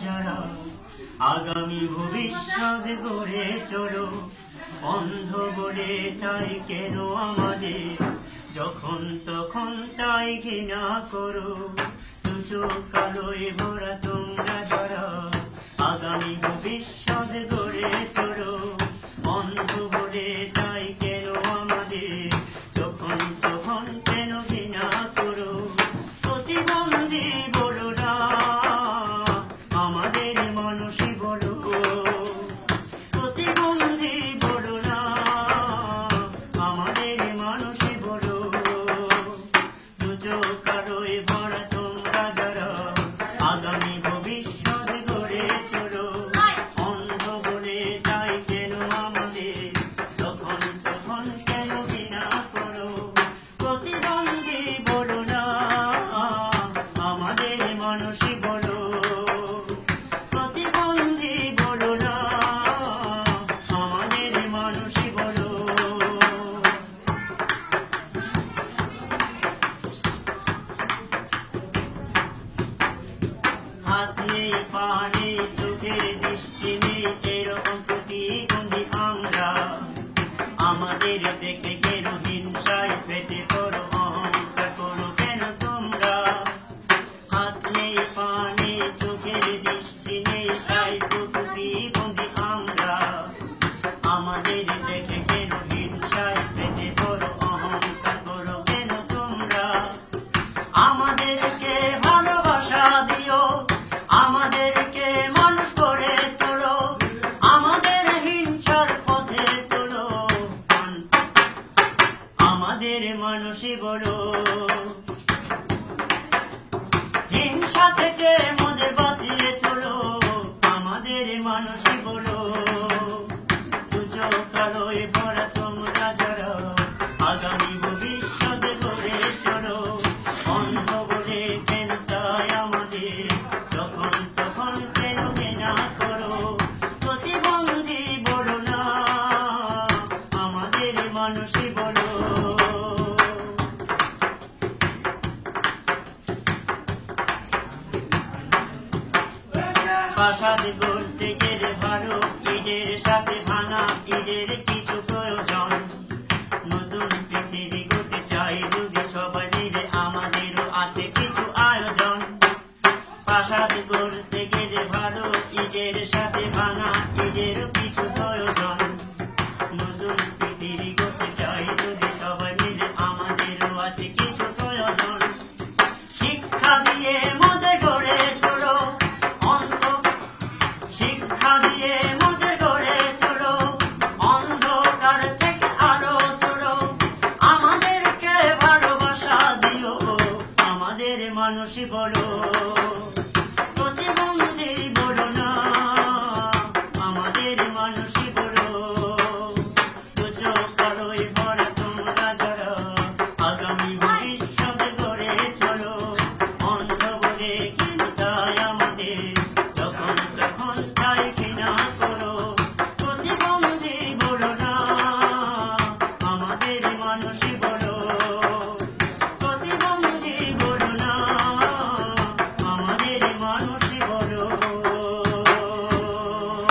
যারা আগামী ভবিষ্যৎ গড়ে চলো, অন্ধ বলে তাই কেন আমাদের? যখন তখন তাই ঘৃণা করো দুচো কালোয় ভরা তোমরা যারা আগামী ভবিষ্যৎ গড়ে no মানুষই বলো। হিংসা থেকে প্রাসাদ গড়তে গেলে ভারত ইটের সাথে ভাঙা, ইটের কিছু প্রয়োজন। নতুন পৃথিবী গড়তে চাই যদি সবাই মিলে আমাদেরও আছে কিছু আয়োজন। প্রাসাদ গড়তে গেলে ভারত ইটের সাথে ভাঙা ইটের কিছু প্রয়োজন। নতুন পৃথিবী মানুষ বলো।